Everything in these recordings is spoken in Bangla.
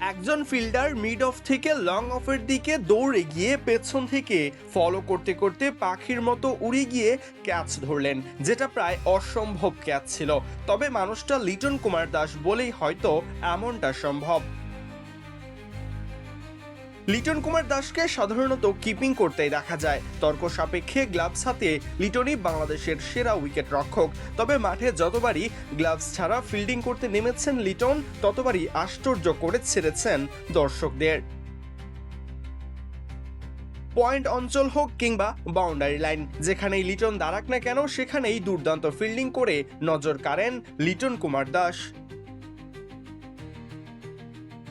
একজন ফিল্ডার মিড অফ থেকে লং অফের দিকে দৌড়ে গিয়ে পেছন থেকে ফলো করতে করতে পাখির মতো উড়ে গিয়ে ক্যাচ ধরলেন, যেটা প্রায় অসম্ভব ক্যাচ ছিল। তবে মানুষটা লিটন কুমার দাস বলেই হয়তো এমনটা সম্ভব। লিটন কুমার দাসকে সাধারণত কিপিং করতেই দেখা যায়। তর্ক সাপেক্ষে গ্লাভস হাতে লিটনই বাংলাদেশের সেরা উইকেট রক্ষক। তবে মাঠে যতবারই গ্লাভস ছাড়া ফিল্ডিং করতে নেমেছেন লিটন, ততবারই আশ্চর্য করে ছেড়েছেন দর্শকদের। পয়েন্ট অঞ্চল হোক কিংবা বাউন্ডারি লাইন, যেখানেই লিটন দাঁড়াক না কেন, সেখানেই দুর্দান্ত ফিল্ডিং করে নজর কাড়েন লিটন কুমার দাস।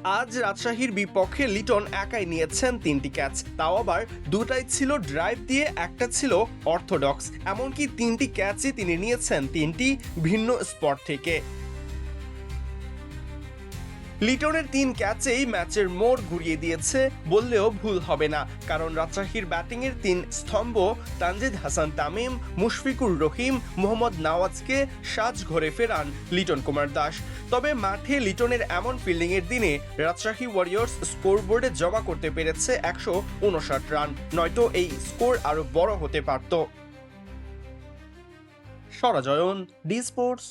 আজ রাজশাহীর বিপক্ষে লিটন একাই নিয়েছেন তিনটি ক্যাচ। তাও আবার দুটাই ছিল ড্রাইভ দিয়ে, একটা ছিল অর্থোডক্স। এমনকি তিনটি ক্যাচই তিনি নিয়েছেন তিনটি ভিন্ন স্পট থেকে। লিটনের তিন ক্যাচেই ম্যাচের মোড় ঘুরিয়ে দিয়েছে বললেও ভুল হবে না, কারণ রাজশাহীর ব্যাটিংয়ের তিন স্তম্ভ তানজিদ হাসান তামিম, মুশফিকুর রহিম, মোহাম্মদ নওয়াজকে সাজ ঘরে ফেরান লিটন কুমার দাস। তবে মাঠে লিটনের এমন ফিল্ডিংয়ের দিনে রাজশাহী ওয়ারিয়র্স স্কোর বোর্ডে জমা করতে পেরেছে একশো উনষাট রান, নয়তো এই স্কোর আরও বড় হতে পারত। সরাজয়ন ডি স্পোর্টস।